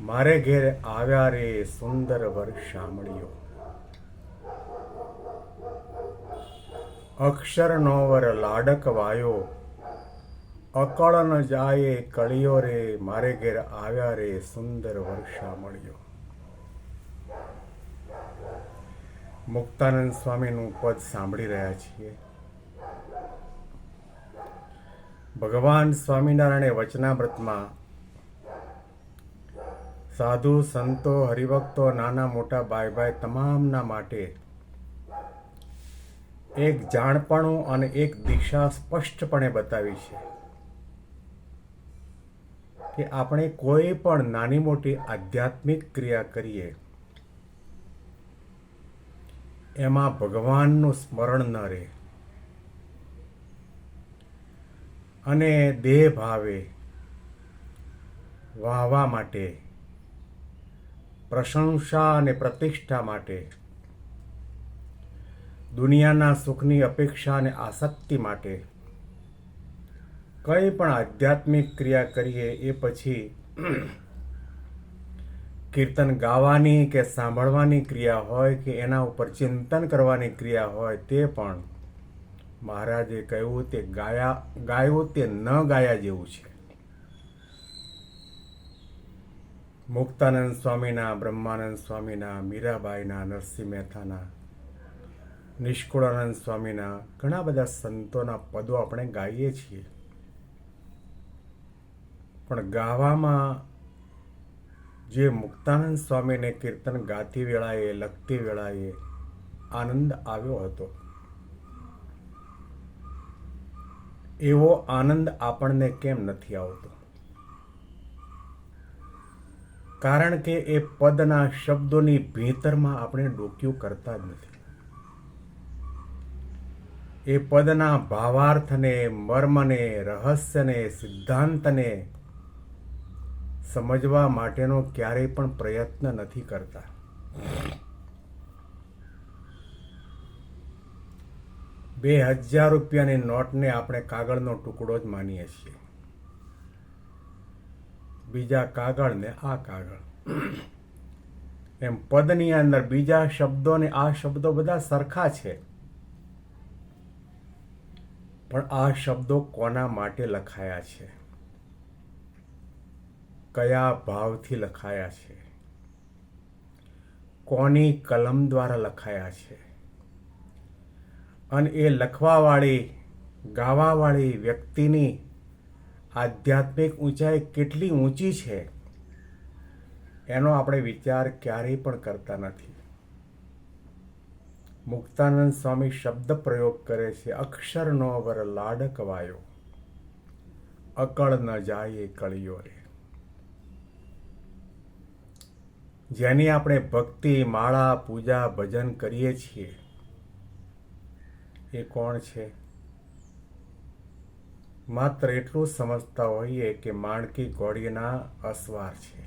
મારે ઘેર આવ્યા રે સુંદર વર શામળીઓ. અક્ષર નો વર લાડક વાયો. અકળ ન જાય કળિયો રે, મારે ઘેર આવ્યા રે સુંદર વર્ષા મળ્યો મુક્તાનંદ સ્વામીનું પદ સાંભળી રહ્યા છીએ. ભગવાન સ્વામિનારાયણે વચનામૃતમાં સાધુ, સંતો, હરિભક્તો, નાના મોટા ભાઈ ભાઈ તમામના માટે એક જાણપણું અને એક દિશા સ્પષ્ટપણે બતાવી છે કે આપણે કોઈ પણ નાની મોટી આધ્યાત્મિક ક્રિયા કરીએ, એમાં ભગવાનનું સ્મરણ ન રહે અને દેહ ભાવે વાહવા માટે પ્રશંસા અને પ્રતિષ્ઠા માટે. દુનિયાના સુખની અપેક્ષા અને આસક્તિ માટે. કંઈ પણ આધ્યાત્મિક ક્રિયા કરીએ એ પછી કીર્તન ગાવાની કે સાંભળવાની ક્રિયા હોય કે એના ઉપર ચિંતન કરવાની ક્રિયા હોય તે પણ મહારાજે કહ્યું તે ગાયા, ગાયું તે ન ગાયા જેવું છે. મુક્તાનંદ સ્વામીના, બ્રહ્માનંદ સ્વામીના, મીરાબાઈના, નરસિંહ મહેતાના, નિષ્કુળાનંદ સ્વામીના ઘણા બધા સંતોના પદો આપણે ગાઈએ છીએ. પણ ગાવામાં જે મુક્તાનંદ સ્વામીને કીર્તન ગાતી વેળાએ, લખતી વેળાએ આનંદ આવ્યો હતો. એવો આનંદ આપણને કેમ નથી આવતો? કારણ કે એ પદના શબ્દોની ભીતરમાં આપણે ડોક્યું કરતા જ નથી. એ પદના ભાવાર્થને, મર્મને, રહસ્યને, સિદ્ધાંતને સમજવા માટેનો ક્યારેય પણ પ્રયત્ન નથી કરતા. બે હજાર રૂપિયાની નોટને આપણે કાગળનો ટુકડો જ માનીએ છીએ. બીજા કાગળ ને આ કાગળ. એમ પદની અંદર બીજા શબ્દો ને આ શબ્દો બધા સરખા છે. પણ આ શબ્દો કોના માટે લખાયા છે? કયા ભાવથી લખાયા છે? કોની કલમ દ્વારા લખાયા છે? અને એ લખવાવાળી, ગાવાવાળી વ્યક્તિની આધ્યાત્મિક ઊંચાઈ કેટલી ઊંચી છે? એનો આપણે વિચાર ક્યારેય પણ કરતા નથી. મુક્તાનંદ સ્વામી શબ્દ પ્રયોગ કરે છે, અક્ષરનો વર લાડકવાયો, અકળ ન જાય કળિયો રે. જેની આપણે ભક્તિ, માળા, પૂજા, ભજન કરીએ છીએ, એ કોણ છે? માત્ર એટલું સમજતા હોઈએ કે માણકી ઘોડીના અસવાર છે.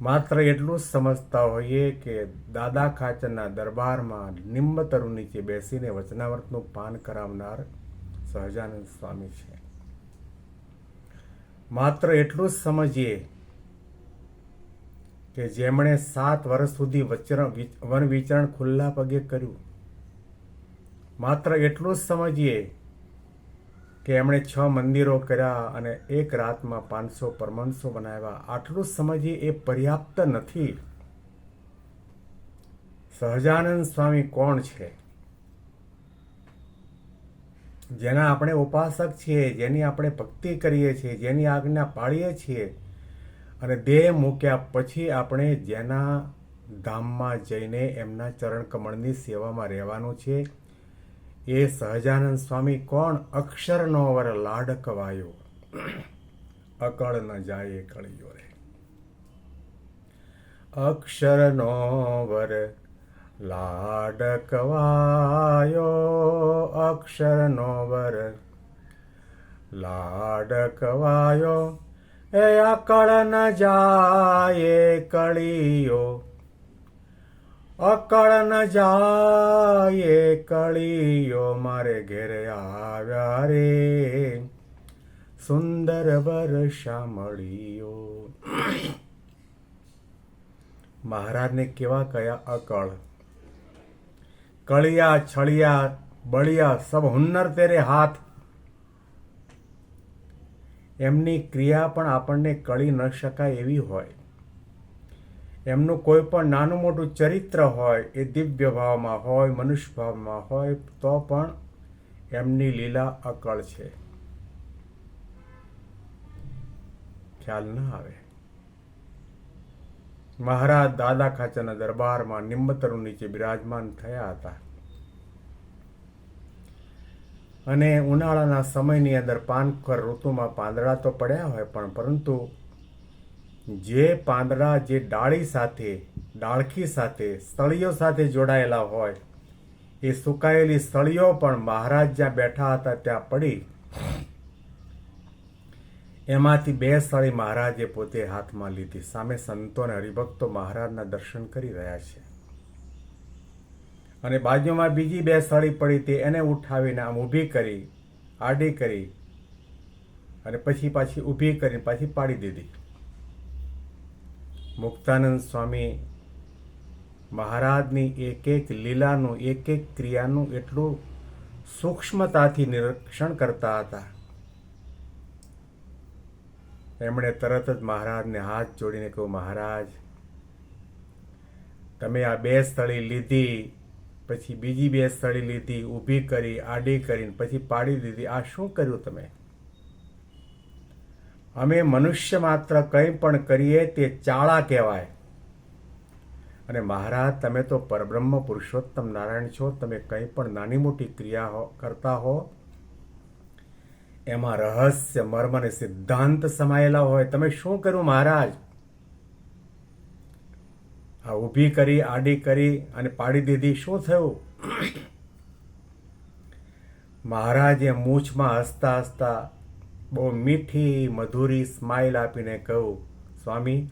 માત્ર એટલું જ સમજતા હોઈએ કે દાદા ખાચરના દરબારમાં નિમ્બ તરુ નીચે બેસીને વચનાવર્તનું પાન કરાવનાર સહજાનંદ સ્વામી છે. માત્ર એટલું જ સમજીએ કે જેમણે સાત વર્ષ સુધી વન વિચરણ ખુલ્લા પગે કર્યું. માત્ર એટલું જ સમજીએ કે એમણે છ મંદિરો કર્યા અને એક રાતમાં પાંચસો પરમંશો બનાવ્યા. આટલું સમજીએ એ પર્યાપ્ત નથી. સહજાનંદ સ્વામી કોણ છે? જેના આપણે ઉપાસક છીએ, જેની આપણે ભક્તિ કરીએ છીએ, જેની આજ્ઞા પાળીએ છીએ અને દેહ મૂક્યા પછી આપણે જેના ધામમાં જઈને એમના ચરણ કમળની સેવામાં રહેવાનું છે. એ સહજાનંદ સ્વામી કોણ અક્ષરનો વર લાડક વાયો અકળ ન જાય કળિયો રે. અક્ષરનો વર લાડકવાયો, અક્ષરનો વર લાડકવાયો. એ અકળ ન જાય કળિયો અકળ ન જાય કળિયો મારે ઘેરે આવ્યા રે. સુંદર વર્ષા મળ્યો. મહારાજને કેવા કયા અકળ. કળિયા, છળિયા, બળિયા સબ હુન્નર તેરે હાથ. એમની ક્રિયા પણ આપણને કળી ન શકાય એવી હોય. એમનું કોઈ પણ નાનું મોટું ચરિત્ર હોય એ દિવ્ય ભાવમાં હોય, મનુષ્ય ભાવમાં હોય, તો પણ એમની લીલા અકળ છે. ખ્યાલ ન આવે. મહારાજ દાદા ખાચાના દરબારમાં નિમ્બતરુ નીચે બિરાજમાન થયા હતા. અને ઉનાળાના સમયની અંદર પાનખર ઋતુમાં પાંદડા તો પડ્યા હોય પણ પરંતુ જે પાંદડા, જે ડાળી સાથે, ડાળખી સાથે સ્થળીઓ સાથે જોડાયેલા હોય, એ સુકાયેલી સ્થળીઓ પણ મહારાજ જ્યાં બેઠા હતા ત્યાં પડી. એમાંથી બે સ્થળી મહારાજે પોતે હાથમાં લીધી. સામે સંતો અને હરિભક્તો મહારાજના દર્શન કરી રહ્યા છે. અને બાજુમાં બીજી બે સળી પડી તે એને ઉઠાવીને આમ ઊભી કરી, આડી કરી અને પછી પાછી ઊભી કરીને પાછી પાડી દીધી. મુક્તાનંદ સ્વામી મહારાજની એક એક લીલાનું એક એક ક્રિયાનું એટલું સૂક્ષ્મતાથી નિરીક્ષણ કરતા હતા. એમણે તરત જ મહારાજને હાથ જોડીને કહ્યું, મહારાજ, તમે આ બે સ્થળી લીધી, પછી બીજી બે સ્થળી લીધી, ઊભી કરી, આડી કરીને, પછી પાડી દીધી. આ શું કર્યું તમે? અમે મનુષ્ય માત્ર કંઈ પણ કરીએ તે ચાળા કહેવાય. અને મહારાજ, તમે તો પરબ્રહ્મ પુરુષોત્તમ નારાયણ છો, તમે કંઈ પણ નાની મોટી ક્રિયા કરતા હો, એમાં રહસ્ય, મર્મ અને સિદ્ધાંત સમાયેલા હોય. તમે શું કર્યું મહારાજ? આ ઊભી કરી, આડી કરી અને પાડી દીધી. શું થયું? મહારાજે મૂછમાં હસતા હસતા બહુ મીઠી, મધુરી સ્માઇલ આપીને કહું, સ્વામી,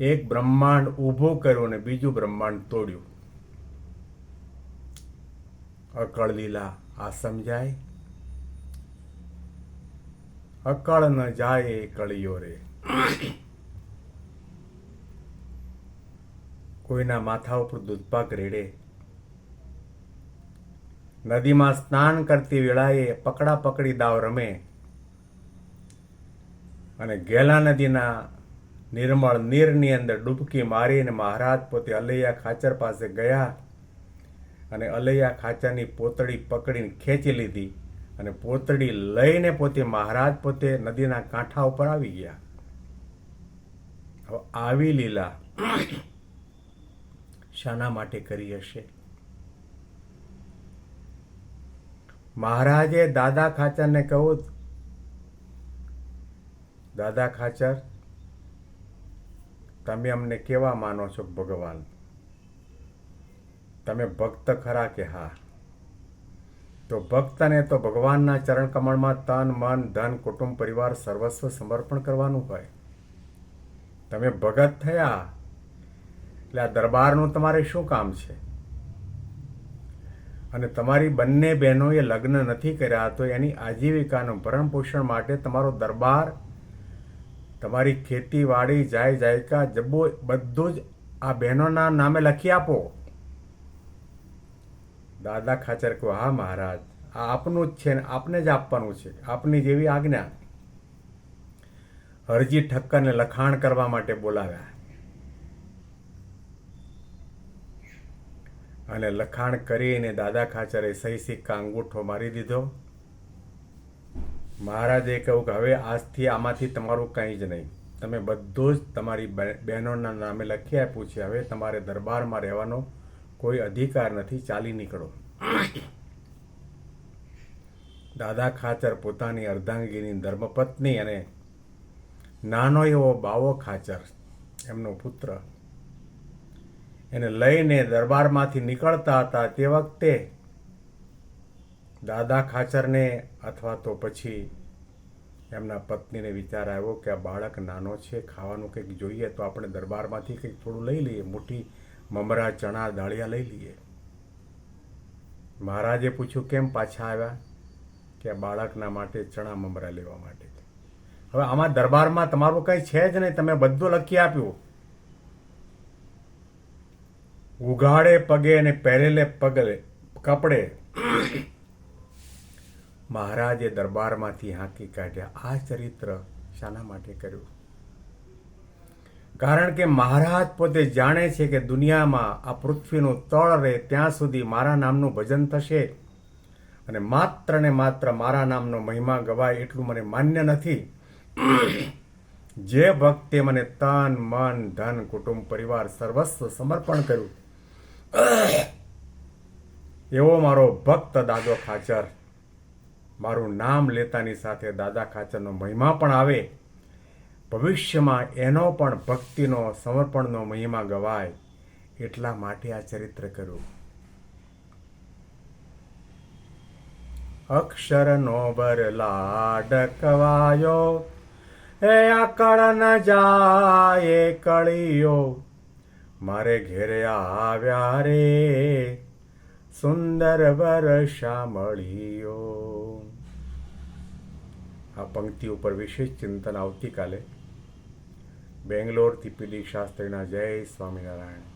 એક બ્રહ્માંડ ઊભું કર્યું અને બીજું બ્રહ્માંડ તોડ્યું. અકળ લીલા, આ સમજાય? અકળ ન જાય કળિયો રે. કોઈના માથા ઉપર દૂધપાક રેડે નદીમાં સ્નાન કરતી વેળાએ પકડા પકડી દાવ રમે. અને ગેલા નદીના નિર્મળ નીરની અંદર ડૂબકી મારીને મહારાજ પોતે અલૈયા ખાચર પાસે ગયા અને અલૈયા ખાચરની પોતળી પકડીને ખેંચી લીધી અને પોતળી લઈને પોતે મહારાજ પોતે નદીના કાંઠા ઉપર આવી ગયા. હવે આવી લીલા શાના માટે કરી હશે? મહારાજે દાદા ખાચરને કહ્યું, દાદા ખાચર, તમે અમને કેવા માનો છો ભગવાન? તમે ભક્ત ખરા કે હા તો ભક્તને તો ભગવાનના ચરણ કમળમાં તન, મન, ધન, કુટુંબ, પરિવાર, સર્વસ્વ સમર્પણ કરવાનું હોય. તમે ભગત થયા. એટલે આ દરબારનું તમારે શું કામ છે? અને તમારી બંને બહેનોએ લગ્ન નથી કર્યા, તો એની આજીવિકાનું ભરણ પોષણ માટે તમારો દરબાર, તમારી ખેતીવાડી, જાય જાયકા જબ્બો બધું જ આ બહેનોના નામે લખી આપો. દાદા ખાચર કહો, હા, મહારાજ, આ આપનું જ છે ને આપને જ આપવાનું છે, આપની જેવી આજ્ઞા. હરજી ઠક્કરને લખાણ કરવા માટે બોલાવ્યા. અને લખાણ કરીને દાદા ખાચરે સહી સિક્કા અંગૂઠો મારી દીધો. મહારાજે કહ્યું કે હવે આજથી આમાંથી તમારું કંઈ જ નહીં. તમે બધું જ તમારી બહે- બહેનોના નામે લખી આપ્યું છે. હવે તમારે દરબારમાં રહેવાનો કોઈ અધિકાર નથી. ચાલી નીકળો. દાદા ખાચર પોતાની અર્ધાંગીની ધર્મપત્ની અને નાનો એવો બાવો ખાચર, એમનો પુત્ર એને લઈને દરબારમાંથી નીકળતા હતા તે વખતે દાદા ખાચરને અથવા તો પછી એમના પત્નીને વિચાર આવ્યો કે આ બાળક નાનો છે, ખાવાનું કંઈક જોઈએ તો આપણે દરબારમાંથી કંઈક થોડું લઈ લઈએ, મોટી મમરા, ચણા, દાળિયા લઈ લઈએ. મહારાજે પૂછ્યું, કેમ પાછા આવ્યા? કે આ બાળકના માટે ચણા મમરા લેવા માટે. હવે આમાં દરબારમાં તમારું કંઈ છે જ નહીં, તમે બધું લખી આપ્યું. ઉઘાડે પગે અને પહેરેલે પગલે, કપડે. મહારાજે દરબારમાંથી હાંકી કાઢ્યા. આ ચરિત્ર શાના માટે કર્યું? કારણ કે મહારાજ પોતે જાણે છે કે દુનિયામાં આ પૃથ્વીનું તળ રહે ત્યાં સુધી મારા નામનું ભજન થશે અને માત્ર ને માત્ર મારા નામનો મહિમા ગવાય એટલું મને માન્ય નથી. જે ભક્તે મને તન, મન, ધન, કુટુંબ, પરિવાર, સર્વસ્વ સમર્પણ કર્યું. એવો મારો ભક્ત દાદો ખાચર. મારું નામ લેતાની સાથે દાદા ખાચરનો મહિમા પણ આવે. ભવિષ્યમાં એનો પણ ભક્તિનો, સમર્પણનો મહિમા ગવાય એટલા માટે આ ચરિત્ર કર્યું. અક્ષરનો બરલાડ કવાયો, એ અકળ ન જાય કળિયો. મારે ઘેરે આવ્યા રે. સુંદર વરસા મળ્યો. આ પંક્તિ ઉપર વિશેષ ચિંતન આવતીકાલે બેંગ્લોરથી પીડી શાસ્ત્રીના જય સ્વામિનારાયણ.